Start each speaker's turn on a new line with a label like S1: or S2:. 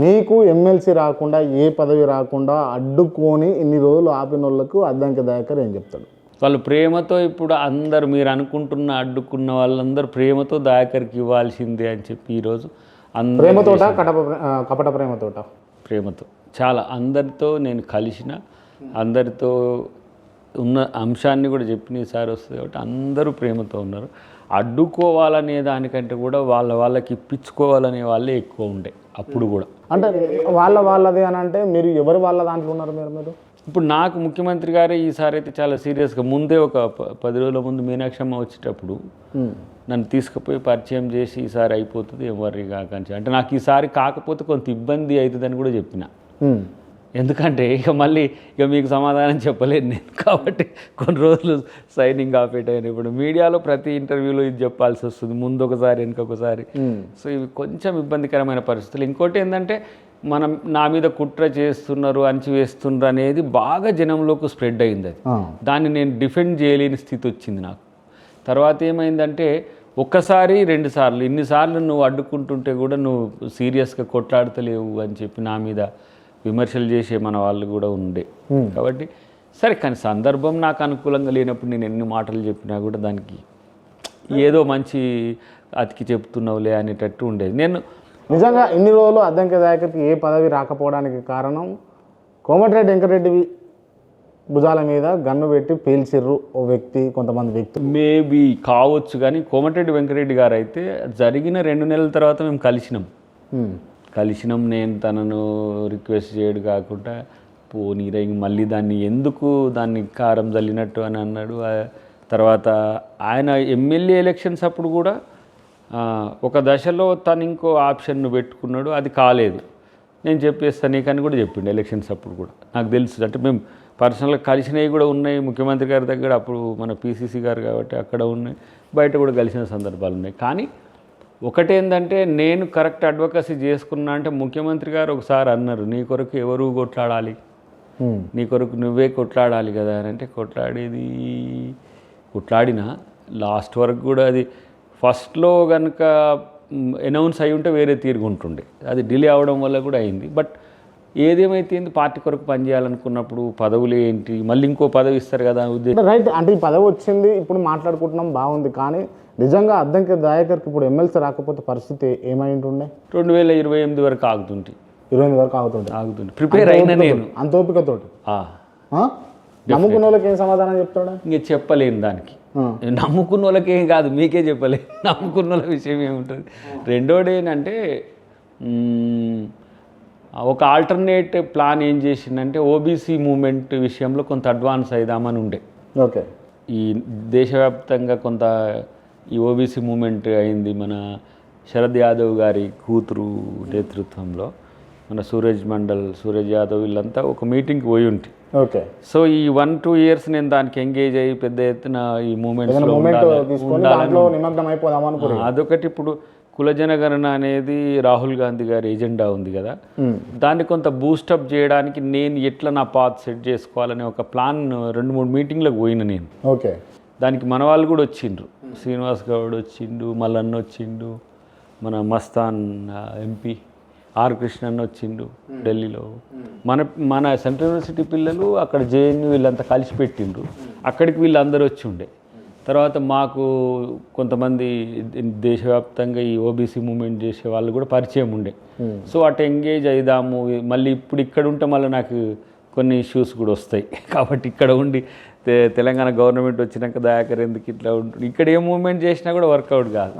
S1: మీకు ఎమ్మెల్సీ రాకుండా ఏ పదవి రాకుండా అడ్డుకొని ఇన్ని రోజులు ఆపిన వాళ్ళకు అద్దంకి దయాకర్ ఏం చెప్తాడు?
S2: వాళ్ళు ప్రేమతో ఇప్పుడు అందరు మీరు అనుకుంటున్న అడ్డుకున్న వాళ్ళందరూ ప్రేమతో దాయకరికి ఇవ్వాల్సిందే అని చెప్పి ఈరోజు అందరూ
S1: ప్రేమతోట కటప కపట ప్రేమతోట?
S2: ప్రేమతో. చాలా అందరితో నేను కలిసిన అందరితో ఉన్న అంశాన్ని కూడా చెప్పిన ఈసారి వస్తుంది కాబట్టి అందరూ ప్రేమతో ఉన్నారు. అడ్డుకోవాలనే దానికంటే కూడా వాళ్ళ వాళ్ళకి ఇప్పించుకోవాలనే వాళ్ళే ఎక్కువ ఉండే అప్పుడు కూడా.
S1: అంటే వాళ్ళ వాళ్ళది అని అంటే మీరు ఎవరు వాళ్ళ దాంట్లో ఉన్నారు మీరు మీరు?
S2: ఇప్పుడు నాకు ముఖ్యమంత్రి గారే ఈసారి అయితే చాలా సీరియస్గా ముందే ఒక పది రోజుల ముందు మీనాక్షమ్మ వచ్చేటప్పుడు నన్ను తీసుకుపోయి పరిచయం చేసి ఈసారి అయిపోతుంది ఎవరి కాకంచి. అంటే నాకు ఈసారి కాకపోతే కొంత ఇబ్బంది అవుతుందని కూడా చెప్పిన. ఎందుకంటే ఇక మళ్ళీ ఇక మీకు సమాధానం చెప్పలేను నేను. కాబట్టి కొన్ని రోజులు సైనింగ్ ఆపేటాను ఇప్పుడు మీడియాలో ప్రతి ఇంటర్వ్యూలో ఇది చెప్పాల్సి వస్తుంది. ముందు ఒకసారి వెనుకొకసారి సో ఇవి కొంచెం ఇబ్బందికరమైన పరిస్థితులు. ఇంకోటి ఏంటంటే మనం నా మీద కుట్ర చేస్తున్నారు అణచివేస్తున్నారు అనేది బాగా జనంలోకి స్ప్రెడ్ అయింది అది. దాన్ని నేను డిఫెండ్ చేయలేని స్థితి వచ్చింది నాకు. తర్వాత ఏమైందంటే ఒక్కసారి రెండు సార్లు ఇన్నిసార్లు నువ్వు అడ్డుకుంటుంటే కూడా నువ్వు సీరియస్గా కొట్లాడతలేవు అని చెప్పి నా మీద విమర్శలు చేసే మన వాళ్ళు కూడా ఉండే. కాబట్టి సరే కానీ సందర్భం నాకు అనుకూలంగా లేనప్పుడు నేను ఎన్ని మాటలు చెప్పినా కూడా దానికి ఏదో మంచి అతికి చెప్తున్నావులే అనేటట్టు ఉండేది. నేను
S1: నిజంగా ఇన్ని రోజులు అద్దంకి దయాకర్కి ఏ పదవి రాకపోవడానికి కారణం కోమటిరెడ్డి వెంకటరెడ్డి భుజాల మీద గన్ను పెట్టి పేల్చిర్రు ఓ వ్యక్తి కొంతమంది వ్యక్తులు.
S2: మేబీ కావచ్చు కానీ కోమటిరెడ్డి వెంకరెడ్డి గారు అయితే జరిగిన రెండు నెలల తర్వాత మేము కలిసినాం. కలిసినాం నేను తనను రిక్వెస్ట్ చేయడు కాకుండా పోనీరా ఇంక మళ్ళీ దాన్ని ఎందుకు దాన్ని కారం చల్లినట్టు అని అన్నాడు. తర్వాత ఆయన ఎమ్మెల్యే ఎలక్షన్స్ అప్పుడు కూడా ఒక దశలో తను ఇంకో ఆప్షన్ను పెట్టుకున్నాడు. అది కాలేదు. నేను చెప్పేస్తాను నీకని కూడా చెప్పిండు ఎలక్షన్స్ అప్పుడు కూడా. నాకు తెలుసు. అంటే మేము పర్సనల్గా కలిసినవి కూడా ఉన్నాయి. ముఖ్యమంత్రి గారి దగ్గర అప్పుడు మన పీసీసీ గారు కాబట్టి అక్కడ ఉన్నాయి. బయట కూడా కలిసిన సందర్భాలు ఉన్నాయి. కానీ ఒకటేందంటే నేను కరెక్ట్ అడ్వకసీ చేసుకున్నా అంటే ముఖ్యమంత్రి గారు ఒకసారి అన్నారు నీ కొరకు ఎవరు కొట్లాడాలి. నీ కొరకు నువ్వే కొట్లాడాలి కదా అని. అంటే కొట్లాడేది కొట్లాడినా లాస్ట్ వరకు కూడా అది ఫస్ట్లో కనుక అనౌన్స్ అయి ఉంటే వేరే తీరుగుంటుండే అది డిలే అవడం వల్ల కూడా అయింది. బట్ ఏదేమైతే ఏంది పార్టీ కొరకు పనిచేయాలనుకున్నప్పుడు పదవులు ఏంటి? మళ్ళీ ఇంకో పదవి ఇస్తారు కదా ఉద్దేశం.
S1: రైట్ అంటే ఈ పదవి వచ్చింది ఇప్పుడు మాట్లాడుకుంటున్నాం బాగుంది. కానీ నిజంగా అద్దంకి దయాకర్కి ఇప్పుడు ఎమ్మెల్సీ రాకపోతే పరిస్థితి ఏమై ఉంటుండే
S2: రెండు వేల ఇరవై ఎనిమిది వరకు ఆగుతుంటే.
S1: ఇరవై ఎనిమిది వరకు ఆగుతుండే.
S2: ఆగుతుంది ప్రిపేర్ అయినా నేను
S1: అంత ఓపికతోటి.
S2: ఆ?
S1: నమ్ముకున్న వాళ్ళకి ఏం సమాధానం చెప్తాడా?
S2: ఇంక చెప్పలేను దానికి. నమ్ముకున్న వాళ్ళకి ఏం కాదు మీకే చెప్పలేదు నమ్ముకున్న వాళ్ళ విషయం ఏముంటుంది? రెండోది ఏంటంటే ఒక ఆల్టర్నేట్ ప్లాన్ ఏం చేసిందంటే ఓబీసీ మూమెంట్ విషయంలో కొంత అడ్వాన్స్ అయిదామని ఉండే.
S1: ఓకే.
S2: ఈ దేశవ్యాప్తంగా కొంత ఈ ఓబీసీ మూమెంట్ అయింది మన శరద్ యాదవ్ గారి కూతురు నేతృత్వంలో. మన సూరజ్ మండల్ సూరజ్ యాదవ్ వీళ్ళంతా ఒక మీటింగ్కి పోయి ఉంటే.
S1: ఓకే.
S2: సో ఈ వన్ టూ ఇయర్స్ నేను దానికి ఎంగేజ్ అయ్యి పెద్ద ఎత్తున ఈ
S1: మూమెంట్
S2: అదొకటి ఇప్పుడు కుల జనగణన అనేది రాహుల్ గాంధీ గారి ఎజెండా ఉంది కదా. దాన్ని కొంత బూస్టప్ చేయడానికి నేను ఎట్లా నా పాత్ సెట్ చేసుకోవాలనే ఒక ప్లాన్ రెండు మూడు మీటింగ్లకు పోయిన నేను.
S1: ఓకే.
S2: దానికి మన వాళ్ళు కూడా వచ్చిండ్రు. శ్రీనివాస్ గౌడ్ వచ్చిండు మల్లన్న వచ్చిండు మన మస్తాన్ ఎంపీ ఆర్ కృష్ణన్ వచ్చిండు ఢిల్లీలో. మన మన సెంట్రల్ యూనివర్సిటీ పిల్లలు అక్కడ జేఎన్యూ వీళ్ళంతా కలిసి పెట్టిండ్రు అక్కడికి వీళ్ళందరూ వచ్చి ఉండే. తర్వాత మాకు కొంతమంది దేశవ్యాప్తంగా ఈ ఓబీసీ మూమెంట్ చేసే వాళ్ళు కూడా పరిచయం ఉండే. సో అటు ఎంగేజ్ అయిదాము మళ్ళీ ఇప్పుడు ఇక్కడ ఉంటే మళ్ళీ నాకు కొన్ని ఇష్యూస్ కూడా వస్తాయి. కాబట్టి ఇక్కడ ఉండి తెలంగాణ గవర్నమెంట్ వచ్చినాక దయాకర్ ఎందుకు ఇట్లా ఉంటుంది ఇక్కడ ఏ మూవ్మెంట్ చేసినా కూడా వర్కౌట్ కాదు.